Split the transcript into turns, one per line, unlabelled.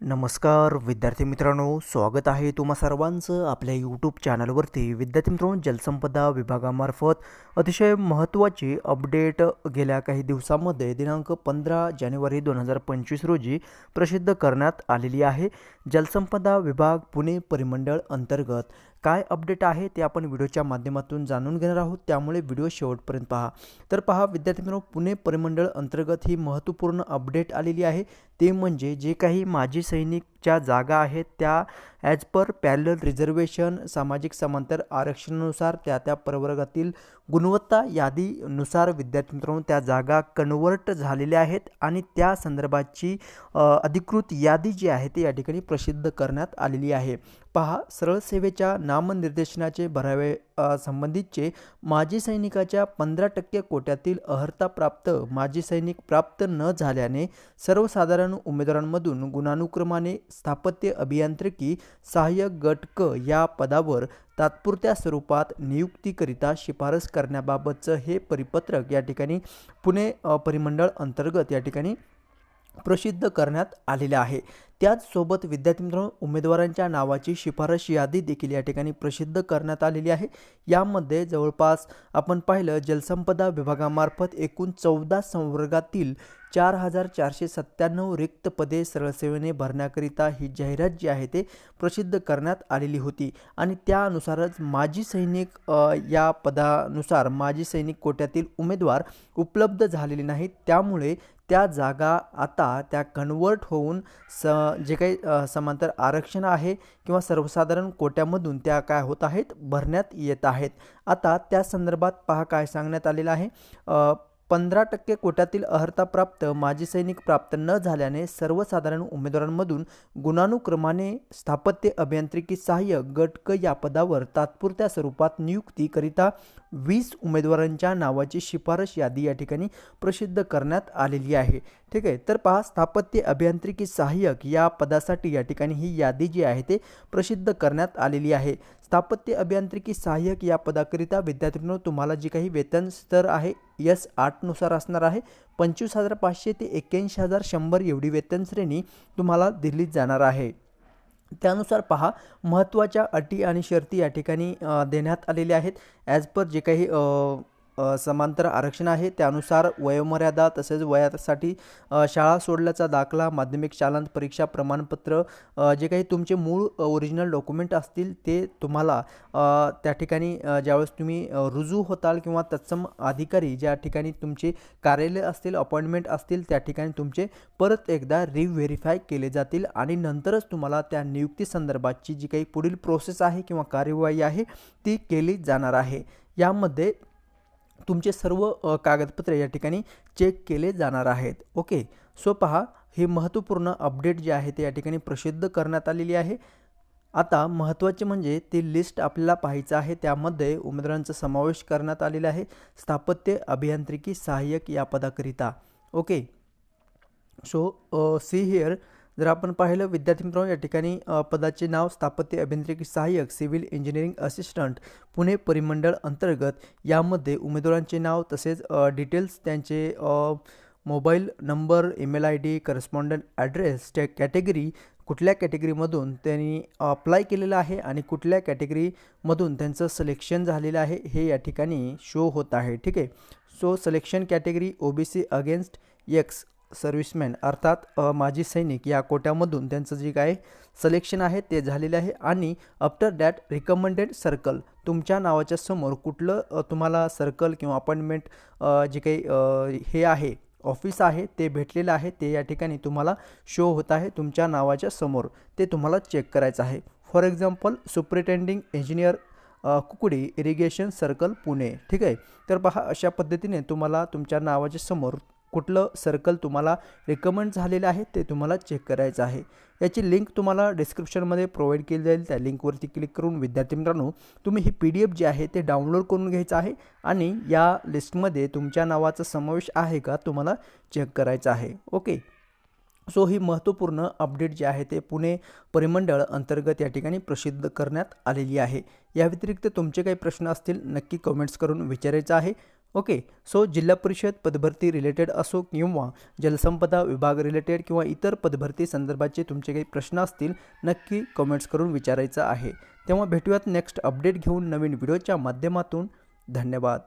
नमस्कार विद्यार्थी मित्रांनो स्वागत आहे तुम्हा सर्वांचं आपल्या यूट्यूब चॅनलवरती विद्यार्थी मित्रांनो जलसंपदा विभागामार्फत अतिशय महत्त्वाची अपडेट गेल्या काही दिवसामध्ये दिनांक पंधरा जानेवारी दोन हजार पंचवीस रोजी प्रसिद्ध करण्यात आलेली आहे. जलसंपदा विभाग पुणे परिमंडळ अंतर्गत काय अपडेट आहे ते आपण व्हिडिओच्या माध्यमातून जाणून घेणार आहोत. त्यामुळे व्हिडिओ शेवटपर्यंत पहा. तर पहा विद्यार्थी मित्रांनो पुणे परिमंडळ अंतर्गत ही महत्त्वपूर्ण अपडेट आलेली आहे. ते म्हणजे जे काही माजी सैनिकच्या जागा आहेत त्या ॲज पर पॅरल रिझर्वेशन सामाजिक समांतर आरक्षणानुसार त्या त्या प्रवर्गातील गुणवत्ता यादीनुसार विद्यार्थी मित्रांनो त्या जागा कन्वर्ट झालेल्या आहेत आणि त्या संदर्भाची अधिकृत यादी जी आहे ती या ठिकाणी प्रसिद्ध करण्यात आलेली आहे. पहा सरळ सेवेच्या नामनिर्देशनाचे भरावे संबंधितचे माजी सैनिकाच्या पंधरा टक्के कोट्यातील अहर्ता प्राप्त माजी सैनिक प्राप्त न झाल्याने सर्वसाधारण उमेदवारांमधून गुणानुक्रमाने स्थापत्य अभियांत्रिकी सहाय्यक गट क या पदावर तात्पुरत्या स्वरूपात नियुक्तीकरिता शिफारस करण्याबाबतचं हे परिपत्रक या ठिकाणी पुणे परिमंडळ अंतर्गत या ठिकाणी प्रसिद्ध करण्यात आलेले आहे. त्याचसोबत विद्यार्थी मित्रांनो उमेदवारांच्या नावाची शिफारस यादी देखील या ठिकाणी प्रसिद्ध करण्यात आलेली आहे. यामध्ये जवळपास आपण पाहिलं जलसंपदा विभागामार्फत एकूण चौदा संवर्गातील चार हजार चारशे सत्त्याण्णव रिक्त पदे सरळसेवेने भरण्याकरिता ही जाहिरात जी आहे ते प्रसिद्ध करण्यात आलेली होती. आणि त्यानुसारच माजी सैनिक या पदानुसार माजी सैनिक कोट्यातील उमेदवार उपलब्ध झालेले नाहीत. त्यामुळे त्या जागा आता त्या कन्वर्ट होऊन स जे काही समांतर आरक्षण आहे किंवा सर्वसाधारण कोट्यामधून त्या काय होत आहेत? भरण्यात येत आहेत. आता त्या संदर्भात पहा काय सांगण्यात आलेलं आहे. पंधरा टक्के कोट्यातील अर्हता प्राप्त माजी सैनिक प्राप्त न झाल्याने सर्वसाधारण उमेदवारांमधून गुणानुक्रमाने स्थापत्य अभियांत्रिकी सहाय्यक गट क या पदावर तात्पुरत्या स्वरूपात नियुक्तीकरिता वीस उमेदवारांच्या नावाची शिफारस यादी या ठिकाणी प्रसिद्ध करण्यात आलेली आहे. ठीक आहे. तर पहा स्थापत्य अभियांत्रिकी सहाय्यक या पदासाठी या ठिकाणी ही यादी जी आहे ते प्रसिद्ध करण्यात आलेली आहे. स्थापत्य अभियांत्रिकी सहाय्यक या पदाकरिता विद्यार्थ्यांनो तुम्हाला जी काही वेतन स्तर आहे यस आठनुसार असणार आहे. पंचवीस हजार पाचशे ते एक्क्याऐंशी हजार शंभर एवढी वेतन श्रेणी तुम्हाला दिली जाणार आहे. त्यानुसार पहा महत्त्वाच्या अटी आणि शर्ती या ठिकाणी देण्यात आलेल्या आहेत. ॲज पर जे काही समांतर आरक्षण आहे. त्यानुसार वयोमर्यादा तसेच वयासाठी शाळा सोडल्याचा दाखला माध्यमिक शालांत परीक्षा प्रमाणपत्र जे काही तुमचे मूळ ओरिजिनल डॉक्युमेंट असतील ते तुम्हाला त्या ठिकाणी ज्यावेळेस तुम्ही रुजू होताल किंवा तत्सम अधिकारी ज्या ठिकाणी तुमचे कार्यालय असतील अपॉइंटमेंट असतील त्या ठिकाणी तुमचे परत एकदा रिव्हेरीफाय केले जातील आणि नंतरच तुम्हाला त्या नियुक्ती संदर्भाची जी काही पुढील प्रोसेस आहे किंवा कार्यवाही आहे ती केली जाणार आहे. यामध्ये तुमचे सर्व कागदपत्रे या ठिकाणी चेक केले जाणार आहेत. ओके? सो पहा हे महत्त्वपूर्ण अपडेट जे आहे ते या ठिकाणी प्रसिद्ध करण्यात आलेली आहे. आता महत्त्वाचे म्हणजे ती लिस्ट आपल्याला पाहायचं आहे. त्यामध्ये उमेदवारांचा समावेश करण्यात आलेला आहे. स्थापत्य अभियांत्रिकी सहाय्यक या पदाकरिता. ओके? सो सी हिअर जर आपण पाहिलं विद्यार्थी मित्रांनो या ठिकाणी पदाचे नाव स्थापत्य अभियांत्रिकी सहाय्यक सिव्हिल इंजिनिअरिंग असिस्टंट पुणे परिमंडळ अंतर्गत यामध्ये उमेदवारांचे नाव तसेच डिटेल्स त्यांचे mobile number email I D correspondent address त्या कॅटेगरी कुठल्या कॅटेगरीमधून त्यांनी अप्लाय केलेलं आहे आणि कुठल्या कॅटेगरीमधून त्यांचं सिलेक्शन झालेलं आहे हे या ठिकाणी शो होत आहे. ठीक आहे? So selection category O B C against ex serviceman अर्थात माजी सैनिक या कोट्यामधून त्यांचं जे काय सलेक्शन आहे ते झालेलं आहे. आणि आफ्टर दॅट रिकमेंडेड सर्कल तुमच्या नावाच्या समोर कुठलं तुम्हाला सर्कल किंवा अपॉइंटमेंट जे काही हे आहे ऑफिस आहे ते भेटलेलं आहे ते या ठिकाणी तुम्हाला शो होत आहे तुमच्या नावाच्या समोर. ते तुम्हाला चेक करायचं आहे. For example superintending engineer Kukdi Kukudi irrigation circle Pune. ठीक आहे? तर पहा अशा पद्धतीने तुम्हाला तुमच्या नावाच्या समोर कुठलं सर्कल तुम्हाला रिकमेंड झालेलं आहे ते तुम्हाला चेक करायचं आहे. याची लिंक तुम्हाला डिस्क्रिप्शनमध्ये प्रोव्हाइड केली जाईल. त्या लिंकवरती क्लिक करून विद्यार्थी मित्रांनो तुम्ही ही पी डी एफ जी आहे ते डाउनलोड करून घ्यायचं आहे आणि या लिस्टमध्ये तुमच्या नावाचा समावेश आहे का तुम्हाला चेक करायचा आहे. ओके सो ही महत्त्वपूर्ण अपडेट जे आहे ते पुणे परिमंडळ अंतर्गत या ठिकाणी प्रसिद्ध करण्यात आलेली आहे. या व्यतिरिक्त तुमचे काही प्रश्न असतील नक्की कमेंट्स करून विचारायचं आहे. ओके सो जिल्हा परिषद पदभरती रिलेटेड असो किंवा जलसंपदा विभाग रिलेटेड किंवा इतर पदभरती संदर्भाचे तुमचे काही प्रश्न असतील नक्की कमेंट्स करून विचारायचं आहे. तेव्हा भेटूयात नेक्स्ट अपडेट घेऊन नवीन व्हिडिओच्या माध्यमातून. धन्यवाद.